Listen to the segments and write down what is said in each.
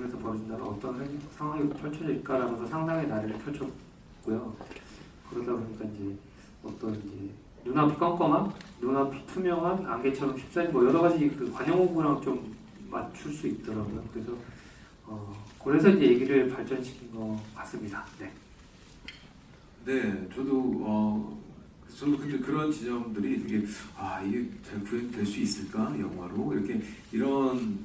작품에서 벌어진다면 어떤 상- 상황이 펼쳐질까라면서 상상의 나래를 펼쳤고요. 그러다 보니까 이제 어떤 이제 눈앞이 껌껌함, 눈앞이 투명한 안개처럼 휩싸인 뭐 여러 가지 그 관용호구랑 좀 맞출 수 있더라고요. 그래서 어, 그래서 이제 얘기를 발전시킨 것 같습니다. 네. 네, 저도 어 저도 근데 그런 지점들이 되게 아 이게 잘 구현될 수 있을까 영화로 이렇게 이런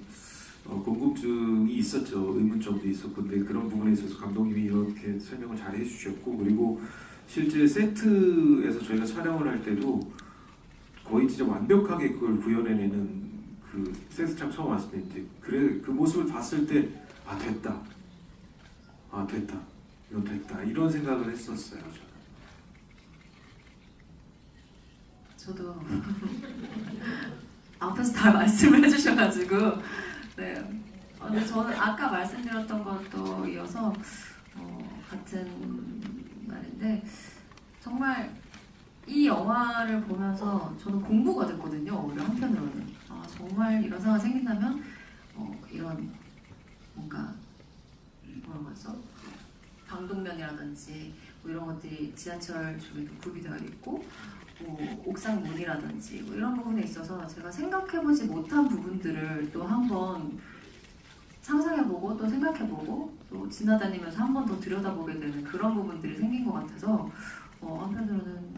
어, 궁금증이 있었죠. 의문점도 있었고 근데 그런 부분에 있어서 감독님이 이렇게 설명을 잘 해주셨고 그리고 실제 세트에서 저희가 촬영을 할 때도 거의 진짜 완벽하게 그걸 구현해내는 그 세트장 처음 왔을 때 이제 그래 그 모습을 봤을 때 아 됐다. 아 됐다. 이건 됐다. 이런 생각을 했었어요 저는. 저도 앞에서 다 말씀을 해주셔가지고 네. 어, 근데 저는 아까 말씀드렸던 것도 이어서 어, 같은 말인데 정말 이 영화를 보면서 저는 공부가 됐거든요. 오히려 한편으로는 아 정말 이런 상황이 생긴다면 어, 이런 뭔가? 방독면이라든지 뭐 이런 것들이 지하철 쪽에도 구비되어 있고 뭐 옥상 문이라든지 뭐 이런 부분에 있어서 제가 생각해보지 못한 부분들을 또 한번 상상해보고 또 생각해보고 또 지나다니면서 한 번 더 들여다보게 되는 그런 부분들이 생긴 것 같아서 어, 한편으로는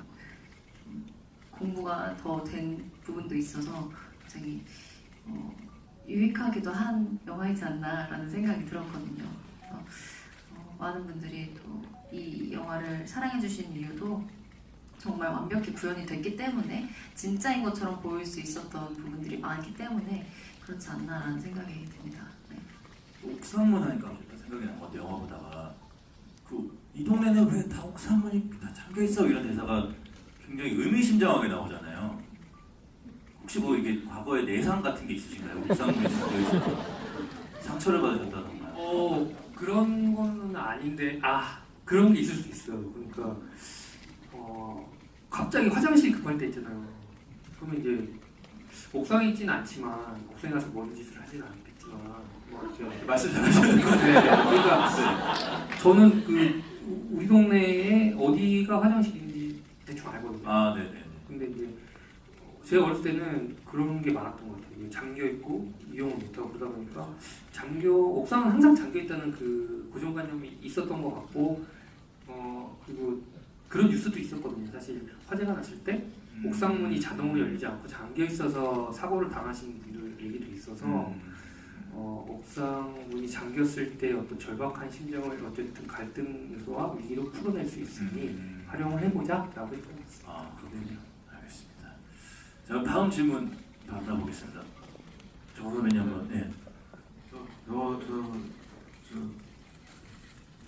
좀 공부가 더 된 부분도 있어서 굉장히 어, 유익하기도 한 영화이지 않나라는 생각이 들었거든요. 많은 분들이 또 이 영화를 사랑해주신 이유도 정말 완벽히 구현이 됐기 때문에 진짜인 것처럼 보일 수 있었던 부분들이 많기 때문에 그렇지 않나라는 생각이 듭니다. 네. 옥상문 하니까 생각이 난것 같아요 영화 보다가 그 이 동네는 왜 다 옥상문이 다 잠겨 있어 이런 대사가 굉장히 의미심장하게 나오잖아요. 혹시 뭐 이게 과거에 내상 같은 게 있으신가요? 옥상문이 잠겨 있어서 상처를 받으셨다던가. 어 그런 거는 아닌데 아 그런 게 있을 수 있어요. 그러니까 어 갑자기 화장실 급할 때 있잖아요. 그러면 이제 옥상에 있지는 않지만 옥상에 가서 뭔 짓을 하지는 않겠지만 뭐 이렇게 말씀 잘하시는 거 네, 그러니까 저는 그 우- 우리 동네에 어디가 화장실인지 대충 알거든요. 아 네네. 근데 이제 제가 어렸을 때는 그런 게 많았던 것 같아요. 잠겨 있고 이용을 못하고 그러다 보니까 잠겨 옥상은 항상 잠겨 있다는 그 고정관념이 있었던 것 같고 어 그리고 그런 뉴스도 있었거든요. 사실 화재가 났을 때 음. 옥상 문이 자동으로 열리지 않고 잠겨 있어서 사고를 당하신 분들 얘기도 있어서 음. 어, 옥상 문이 잠겼을 때 어떤 절박한 심정을 어쨌든 갈등 요소와 위기로 풀어낼 수 있으니 음. 활용을 해보자라고 했던 것 같습니다. 아 그렇군요. 자 다음 질문 받아보겠습니다. 저그러면 한번 네. 어, 저, 저,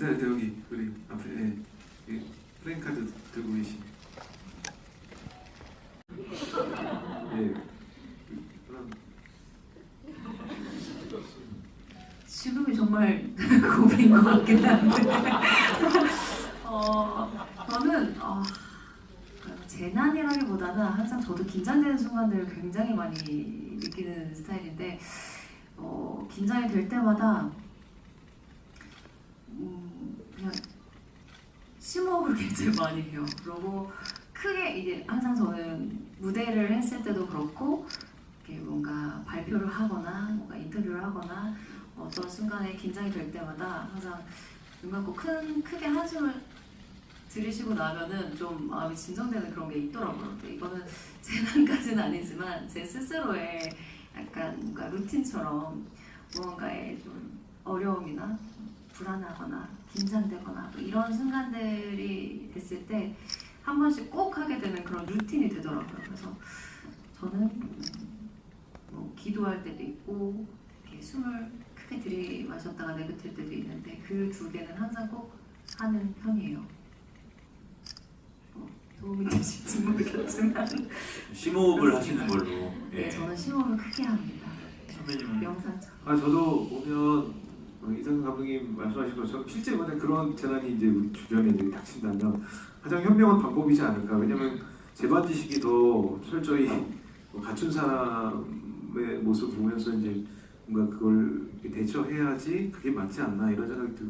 네, 네, 여기, 우리 앞에, 예, 예, 플랜카드 들고 계신. 예, 그런, 지금이 정말 고비인 것 같긴 한데 어, 재난이라기보다는 항상 저도 긴장되는 순간들을 굉장히 많이 느끼는 스타일인데 어, 긴장이 될 때마다 음, 그냥 심호흡을 굉장히 많이 해요. 그리고 크게 이게 항상 저는 무대를 했을 때도 그렇고 뭔가 발표를 하거나 뭔가 인터뷰를 하거나 어떤 순간에 긴장이 될 때마다 항상 눈 감고 큰 크게 한숨을 들이쉬고 나면은 좀 마음이 진정되는 그런 게 있더라고요. 근데 이거는 재난까지는 아니지만 제 스스로의 약간 뭔가 루틴처럼 무언가에 좀 어려움이나 좀 불안하거나 긴장되거나 뭐 이런 순간들이 됐을 때 한 번씩 꼭 하게 되는 그런 루틴이 되더라고요. 그래서 저는 음, 뭐 기도할 때도 있고 이렇게 숨을 크게 들이마셨다가 내뱉을 때도 있는데 그 두 개는 항상 꼭 하는 편이에요. 어, 도움이 되실지 모르겠지만 심호흡을 하시는 걸로. 네, 예. 저는 심호흡을 크게 합니다. 선배님은 명상처럼. 아, 저도 보면, 어, 이상근 감독님 말씀하신 것처럼 실제 만약 그런 재난이 이제 우리 주변에 이제 닥친다면 가장 현명한 방법이지 않을까. 왜냐면 재반 지식이 더 철저히 뭐 갖춘 사람의 모습을 보면서 이제 뭔가 그걸 대처해야지 그게 맞지 않나 이런 생각이 들고